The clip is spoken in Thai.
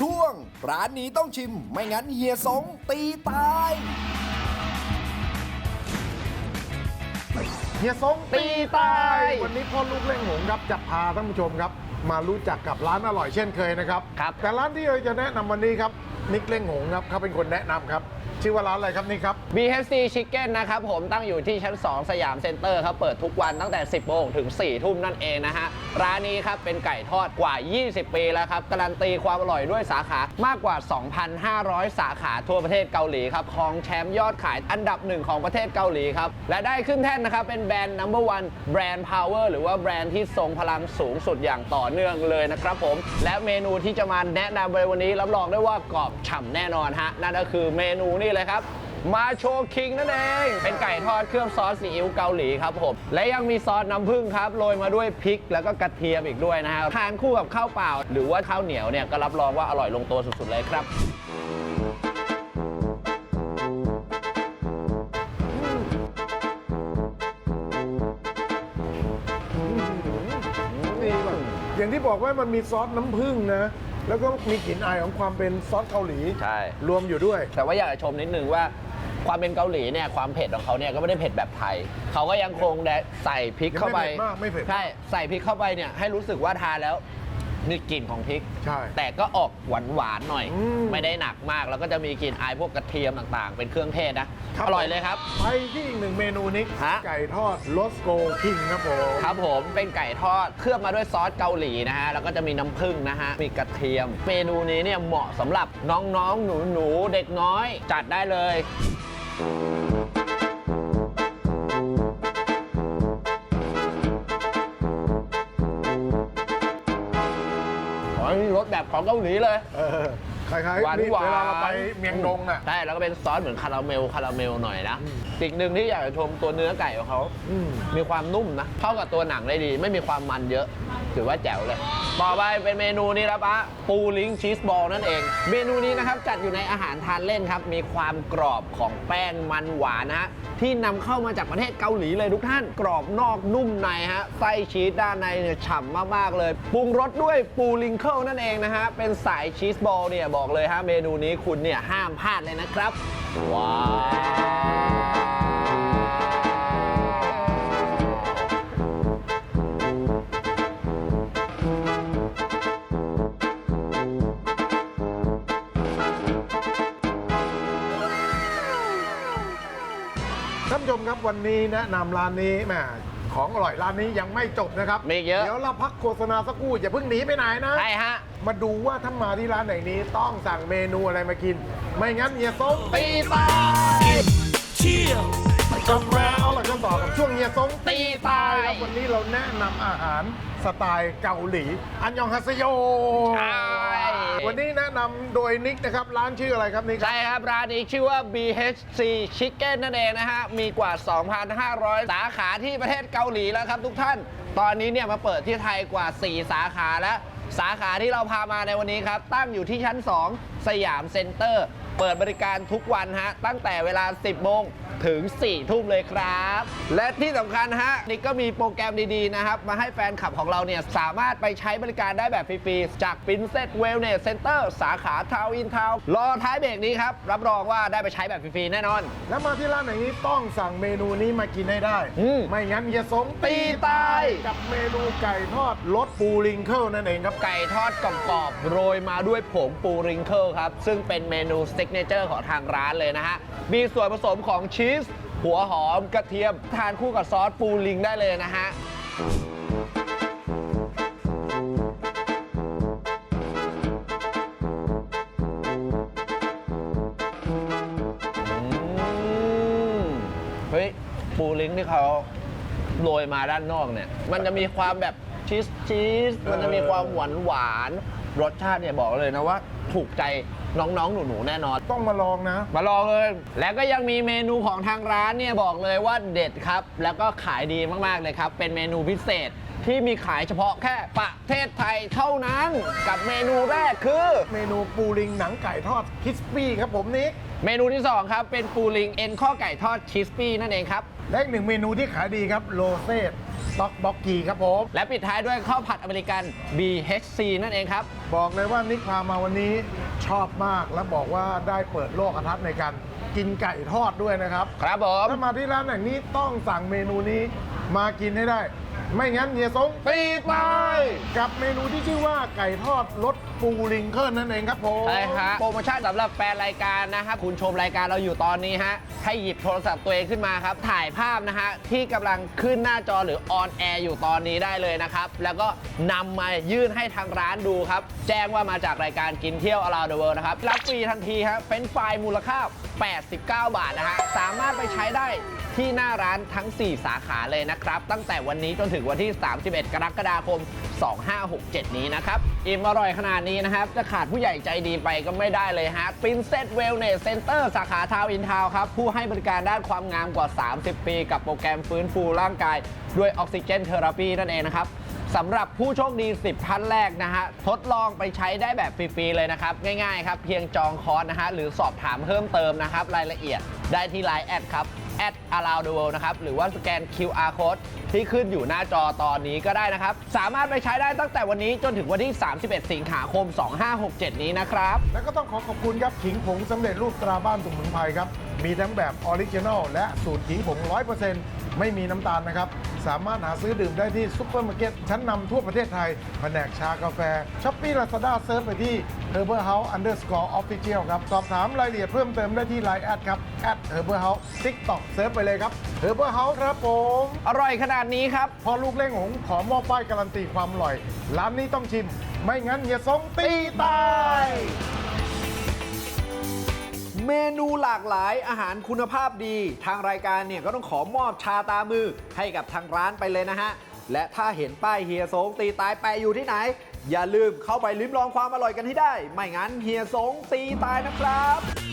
ช่วง ร้านนี้ต้องชิมไม่งั้นเฮียสงตีตาย เฮียซงตีตาย วันนี้พ่อลูกเล่งหงครับจะพาท่านผู้ชมครับ มารู้จักกับร้านอร่อยเช่นเคยนะครับ ครับ แต่ร้านที่เราจะแนะนำวันนี้ครับนิกเล่งหงครับเขาเป็นคนแนะนำครับ ชื่อว่าร้านอะไรครับนี่ครับ BHC Chicken นะครับผมตั้งอยู่ที่ชั้น 2 สยามเซ็นเตอร์ครับเปิดทุกวันตั้งแต่ 10โมงถึง 4 ทุ่มนั่นเองนะฮะ ร้านนี้ครับเป็นไก่ทอดกว่า 20 ปีแล้วครับ การันตีความอร่อยด้วยสาขามากกว่า 2,500 สาขาทั่วประเทศเกาหลีครับครองแชมป์ยอดขายอันดับหนึ่งของประเทศเกาหลีครับ และได้ขึ้นแท่นนะครับเป็นแบรนด์ number one แบรนด์ power หรือว่าแบรนด์ที่ทรงพลังสูงสุดอย่างต่อเนื่องเลยนะครับผม และเมนูที่จะมาแนะนำในวันนี้รับรองได้ว่ากรอบฉ่ำแน่นอนฮะนั่นก็คือเมนูนี่เลยครับ มาโชคิงนั่นเอง เป็นไก่ทอดเครื่องซอสซีอิ๊วเกาหลีครับผม และยังมีซอสน้ำผึ้งครับ โรยมาด้วยพริกแล้วก็กระเทียมอีกด้วยนะฮะทานคู่กับข้าวเปล่า หรือว่าข้าวเหนียวเนี่ยก็รับรองว่าอร่อยลงตัวสุดๆเลยครับนี่แบบอย่างที่บอกว่ามันมีซอสน้ำผึ้งนะ แล้วก็มีกลิ่นอายของความเป็นซอสเกาหลีใช่ รวมอยู่ด้วย แต่ว่าอยากจะชมนิดนึงว่าความเป็นเกาหลีเนี่ยความเผ็ดของเขาเนี่ยก็ไม่ได้เผ็ดแบบไทย เขาก็ยังคงได้ใส่พริกเข้าไปไม่เผ็ดมากไม่เผ็ดมาก ใช่ใส่พริกเข้าไปเนี่ยให้รู้สึกว่าทานแล้ว มีกลิ่นของพริก ใช่ แต่ก็ออกหวานหวานๆหน่อย อืมไม่ได้หนักมาก แล้วก็จะมีกลิ่นอายพวกกระเทียมต่างๆ เป็นเครื่องเทศนะอร่อยเลยครับ ไปที่อีกหนึ่งเมนูนิกฮะ ไก่ทอดโรสโกคิงครับผมครับผมเป็นไก่ทอดเคลือบมาด้วยซอสเกาหลีนะฮะ แล้วก็จะมีน้ำผึ้งนะฮะ มีกระเทียม เมนูนี้เนี่ยเหมาะสำหรับน้องๆ หนูๆ เด็กน้อย จัดได้เลย แบบของเกาหลีเลยเคล้ายหวานๆนี่หวาน เวลาเราไปเมียงดงอะ ใช่แล้วก็เป็นซอสเหมือนคาราเมลคาราเมลหน่อยนะสิ่งหนึ่งที่อยากจะชมตัวเนื้อไก่ของเขาอืม มีความนุ่มนะเข้ากับตัวหนังได้ดี ไม่มีความมันเยอะ ถือว่าแจ๋วเลย ต่อไปเป็นเมนูนี้ครับปะปูลิงชีสบอลนั่นเอง เมนูนี้นะครับจัดอยู่ในอาหารทานเล่นครับ มีความกรอบของแป้งมันหวานนะฮะที่นำเข้ามาจากประเทศเกาหลีเลยทุกท่านกรอบนอกนุ่มในฮะไส้ชีสด้านในเนี่ยฉ่ำมากๆเลยปรุงรสด้วยปูลิงเคิลนั่นเองนะฮะเป็นสายชีสบอลเนี่ยบอกเลยฮะเมนูนี้คุณเนี่ยห้ามพลาดเลยนะครับ ว้าวท่านผู้ชมครับวันนี้แนะนำร้านนี้แหม ของอร่อยร้านนี้ยังไม่จบนะครับมีอีกเยอะเดี๋ยวเราพักโฆษณาสักครู่อย่าเพิ่งหนีไปไหนนะ ใช่ฮะ มาดูว่าถ้ามาที่ร้านไหนนี้ต้องสั่งเมนูอะไรมากิน ไม่งั้นเฮียส้มตีตายกลับมาเอาล่ะก็ต่อกับช่วงเฮียส้มตีตายครับวันนี้เราแนะนำอาหารสไตล์เกาหลี อันยองฮัสโยใช่วั นนี้แนะนำโดยนิกนะครับ ร้านชื่ออะไรครับนิกครับใช่ครับ ร้านนี้ชื่อว่า BHC Chicken นั่นเองนะฮะ มีกว่า 2,500 สาขาที่ประเทศเกาหลีแล้วครับทุกท่าน ตอนนี้เนี่ยมาเปิดที่ไทยกว่า 4 สาขาแล้ว สาขาที่เราพามาในวันนี้ครับ ตั้งอยู่ที่ชั้น 2 สยามเซ็นเตอร์ เปิดบริการทุกวันฮะ ตั้งแต่เวลา 10 โมงถึง 4 ทุ่มเลยครับ และที่สำคัญฮะนี่ก็มีโปรแกรมดีๆนะครับ มาให้แฟนคลับของเราเนี่ย สามารถไปใช้บริการได้แบบฟรีๆ จาก Princess Wellness Center สาขาทาวอินทาวรอท้ายเบรกนี้ครับ รับรองว่าได้ไปใช้แบบฟรีๆ แน่นอน แล้วมาที่ร้านไหนนี้ต้องสั่งเมนูนี้มากินให้ได้ อืมไม่งั้นเฮียส้มตีตาย กับเมนูไก่ทอดรสปูริงเคิลนั่นเองครับ ไก่ทอดกรอบๆโรยมาด้วยผงปูริงเคิลครับ ซึ่งเป็นเมนูส i ิกเนเจอร์ของทางร้านเลยนะฮะ มีส่วนผสมของชีส หัวหอมกระเทียม ทานคู่กับซอสปูริงได้เลยนะฮะเฮ้ย ปูลิงที่เขาโรยมาด้านนอกเนี่ย มันจะมีความแบบชีสชีส มันจะมีความหวานหวาน รสชาติเนี่ยบอกเลยนะว่า ถูกใจน้องๆ หนูๆ แน่นอน ต้องมาลองนะ มาลองเลย แล้วก็ยังมีเมนูของทางร้านเนี่ยบอกเลยว่าเด็ดครับ แล้วก็ขายดีมากๆเลยครับ เป็นเมนูพิเศษที่มีขายเฉพาะแค่ประเทศไทยเท่านั้น กับเมนูแรกคือ เมนูปูริงหนังไก่ทอดคริสปี้ครับผมนิกเมนูที่ 2 ครับ เป็นปูลิงเอ็นข้อไก่ทอดชีสปี้นั่นเองครับ และอีกหนึ่งเมนูที่ขายดีครับโลเซต ต็อกบ็อกกีครับผม และปิดท้ายด้วยข้าวผัดอเมริกัน BHC นั่นเองครับ บอกเลยว่านิกพามาวันนี้ชอบมากและบอกว่าได้เปิดโลกทัศน์ในการกินไก่ทอดด้วยนะครับ ครับผม ถ้ามาที่ร้านแห่งนี้ต้องสั่งเมนูนี้มากินให้ได้ ไม่งั้นเฮียสงตีตายกับเมนูที่ชื่อว่าไก่ทอดรสปูลิงเคิลนั่นเองครับผมใช่ฮะโปรโมชั่นสำหรับแฟนรายการนะฮะคุณชมรายการเราอยู่ตอนนี้ฮะให้หยิบโทรศัพท์ตัวเองขึ้นมาครับ ถ่ายภาพนะฮะที่กำลังขึ้นหน้าจอหรือออนแอร์อยู่ตอนนี้ได้เลยนะครับ แล้วก็นำมายื่นให้ทางร้านดูครับ แจ้งว่ามาจากรายการกินเที่ยว around the world นะครับรับฟรีทันทีฮะเป็นไฟล์มูลค่า 89 บาทนะฮะสามารถไปใช้ได้ที่หน้าร้านทั้ง 4 สาขาเลยนะครับ ตั้งแต่วันนี้จนถึงวันที่ 31 กรกฎาคม 2567 นี้นะครับ อิ่มอร่อยขนาดนี้นะครับ จะขาดผู้ใหญ่ใจดีไปก็ไม่ได้เลยฮะ Princess Wellness Center สาขาทาวอินทาวครับ ผู้ให้บริการด้านความงามกว่า 30 ปี กับโปรแกรมฟื้นฟูร่างกาย ด้วยออกซิเจนเทอราปีนั่นเองนะครับ สำหรับผู้โชคดี 10 ท่านแรกนะฮะ ทดลองไปใช้ได้แบบฟรี ๆ เลยนะครับ ง่ายๆครับ เพียงจองคอร์สนะฮะ หรือสอบถามเพิ่มเติมนะครับ รายละเอียดได้ที่ Line แอดครับ at around the world นะครับ หรือว่าสแกน QR code ที่ขึ้นอยู่หน้าจอตอนนี้ก็ได้นะครับ สามารถไปใช้ได้ตั้งแต่วันนี้จนถึงวันที่ 31 สิงหาคม 2567 นี้นะครับ แล้วก็ต้องขอขอบคุณครับขิงผงสำเร็จรูปตราบ้านสมุนไพรครับ มีทั้งแบบออริจินอลและสูตรขิงผง 100% ไม่มีน้ำตาลนะครับ สามารถหาซื้อดื่มได้ที่ซุปเปอร์มาร์เก็ตชั้นนำทั่วประเทศไทย แผนกชากาแฟช้อปปี้ลาซาด้าเซิร์ชไปที่ Herbal House Underscore Official ครับ สอบถามรายละเอียดเพิ่มเติมได้ที่ Line แอดครับ at Herbal House TikTok เซิร์ชไปเลยครับ Herbal House ครับผมอร่อยขนาดนี้ครับ พอลูกเล่งหงขอมอบป้ายการันตีความอร่อย ร้านนี้ต้องชิม ไม่งั้นเฮียสงตีตาย เมนูหลากหลายอาหารคุณภาพดี ทางรายการเนี่ยก็ต้องขอมอบชาตามือให้กับทางร้านไปเลยนะฮะ และถ้าเห็นป้ายเฮียสงตีตายแปะอยู่ที่ไหน อย่าลืมเข้าไปลิ้มลองความอร่อยกันให้ได้ ไม่งั้นเฮียสงตีตายนะครับ